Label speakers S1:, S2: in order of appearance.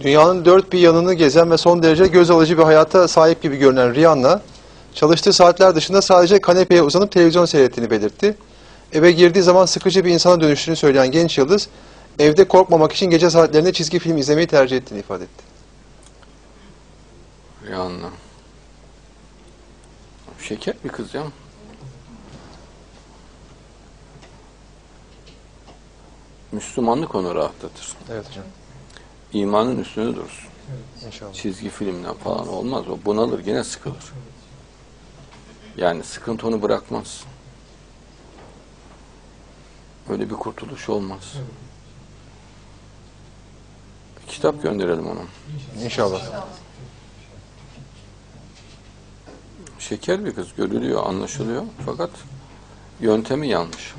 S1: Dünyanın dört bir yanını gezen ve son derece göz alıcı bir hayata sahip gibi görünen Rihanna, çalıştığı saatler dışında sadece kanepeye uzanıp televizyon seyrettiğini belirtti. Eve girdiği zaman sıkıcı bir insana dönüştüğünü söyleyen genç yıldız, evde korkmamak için gece saatlerinde çizgi film izlemeyi tercih ettiğini ifade etti.
S2: Rihanna. Şeker bir kız ya. Müslümanlık onu rahatlatır.
S1: Evet hocam.
S2: İmanın üstüne durursun.
S1: İnşallah.
S2: Çizgi filmden falan olmaz. O bunalır, yine sıkılır. Yani sıkıntı onu bırakmaz. Öyle bir kurtuluş olmaz. Kitap gönderelim ona.
S1: İnşallah.
S2: Şeker bir kız görülüyor, anlaşılıyor. Fakat yöntemi yanlış.